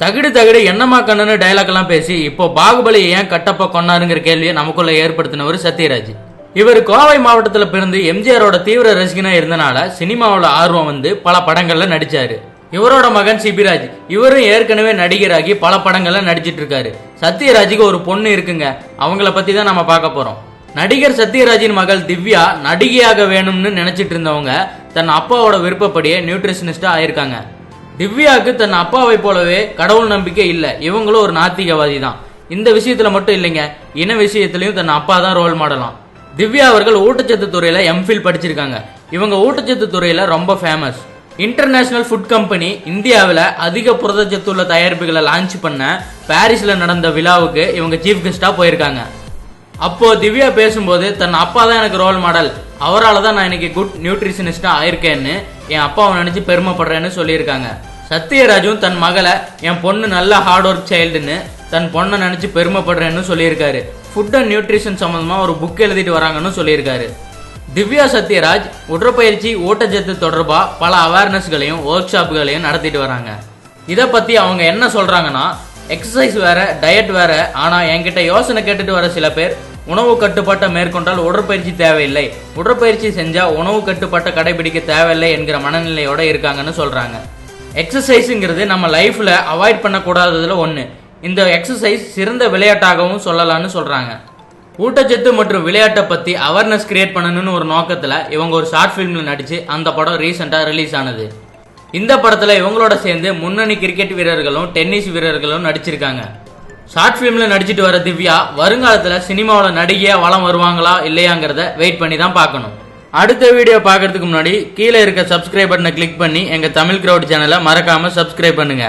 தகுடு தகுடு என்னமா கண்ணுன்னு டைலாக் எல்லாம் பேசி இப்போ பாகுபலி ஏன் கட்டப்ப கொன்னாருங்கிற கேள்வியை நமக்குள்ள ஏற்படுத்தினவர் சத்யராஜ். இவர் கோவை மாவட்டத்தில் பிறந்து எம்ஜிஆரோட தீவிர ரசிகனா இருந்தனால சினிமாவோட ஆர்வம் வந்து பல படங்கள்ல நடிச்சாரு. இவரோட மகன் சிபிராஜ் இவரும் ஏற்கனவே நடிகராகி பல படங்கள்ல நடிச்சிட்டு இருக்காரு சத்யராஜுக்கு ஒரு பொண்ணு இருக்குங்க அவங்கள பத்தி தான் நம்ம பார்க்க போறோம். நடிகர் சத்யராஜின் மகள் திவ்யா நடிகையாக வேணும்னு நினைச்சிட்டு இருந்தவங்க தன் அப்பாவோட விருப்பப்படியே நியூட்ரிஷனிஸ்டா ஆயிருக்காங்க. திவ்யாவுக்கு தன் அப்பாவை போலவே கடவுள் நம்பிக்கை இல்ல. இவங்களும் ஒரு நாத்திகவாதி தான் இந்த விஷயத்துல மட்டும் இல்லைங்க. இன விஷயத்திலையும் தன் அப்பா தான் ரோல் மாடலாம் திவ்யா அவர்கள் ஊட்டச்சத்து துறையில எம்ஃபில் படிச்சிருக்காங்க. இவங்க ஊட்டச்சத்து துறையில ரொம்ப ஃபேமஸ் இன்டர்நேஷனல் ஃபுட் கம்பெனி இந்தியாவில் அதிக புரதச்சத்து உள்ள தயாரிப்புகளை லான்ச் பண்ண பாரிஸில் நடந்த விழாவுக்கு இவங்க சீஃப் கெஸ்டாக போயிருக்காங்க. அப்போ திவ்யா பேசும்போது தன் அப்பா தான் எனக்கு ரோல் மாடல் அவரால் தான் நான் இன்னைக்கு குட் நியூட்ரிஷனிஸ்டாக ஆயிருக்கேன்னு என் அப்பாவை நினச்சி பெருமைப்படுறேன்னு சொல்லியிருக்காங்க. சத்யராஜும் தன் மகளை என் பொண்ணு நல்ல ஹார்ட் ஒர்க் சைல்டுன்னு தன் பொண்ணை நினைச்சு பெருமைப்படுறேன்னு சொல்லியிருக்காரு. ஃபுட் அண்ட் நியூட்ரிஷன் சம்மந்தமாக ஒரு புக் எழுதிட்டு வராங்கன்னு சொல்லியிருக்காரு. திவ்யா சத்யராஜ் உடற்பயிற்சி ஊட்டச்சத்து தொடர்பாக பல அவேர்னஸ்களையும் ஒர்க் ஷாப்புகளையும் நடத்திட்டு வராங்க. இதை பற்றி அவங்க என்ன சொல்கிறாங்கன்னா எக்ஸசைஸ் வேற டயட் வேற ஆனால் என்கிட்ட யோசனை கேட்டுட்டு வர சில பேர் உணவு கட்டுப்பாட்டை மேற்கொண்டால் உடற்பயிற்சி தேவையில்லை. உடற்பயிற்சி செஞ்சால் உணவு கட்டுப்பாட்டை கடைபிடிக்க தேவையில்லை என்கிற மனநிலையோடு இருக்காங்கன்னு சொல்கிறாங்க எக்ஸசைஸுங்கிறது நம்ம லைஃப்பில் அவாய்ட் பண்ணக்கூடாததில் ஒன்று இந்த எக்ஸசைஸ் சிறந்த விளையாட்டாகவும் சொல்லலாம்னு சொல்கிறாங்க ஊட்டச்சத்து மற்றும் விளையாட்டை பற்றி அவேர்னஸ் கிரியேட் பண்ணணும்னு ஒரு நோக்கத்தில் இவங்க ஒரு ஷார்ட் ஃபிலிமில் நடித்து அந்த படம் ரீசெண்டாக ரிலீஸ் ஆனது. இந்த படத்தில் இவங்களோட சேர்ந்து முன்னணி கிரிக்கெட் வீரர்களும் டென்னிஸ் வீரர்களும் நடிச்சிருக்காங்க. ஷார்ட் ஃபிலிமில் நடிச்சிட்டு வர திவ்யா வருங்காலத்தில் சினிமாவில் நடிகையாக வளம் வருவாங்களா இல்லையாங்கிறத வெயிட் பண்ணி தான் பார்க்கணும். அடுத்த வீடியோ பார்க்கறதுக்கு முன்னாடி கீழே இருக்க சப்ஸ்கிரைப் பட்டனை கிளிக் பண்ணி எங்க தமிழ் கிரவுட் சேனலை மறக்காம சப்ஸ்கிரைப் பண்ணுங்க.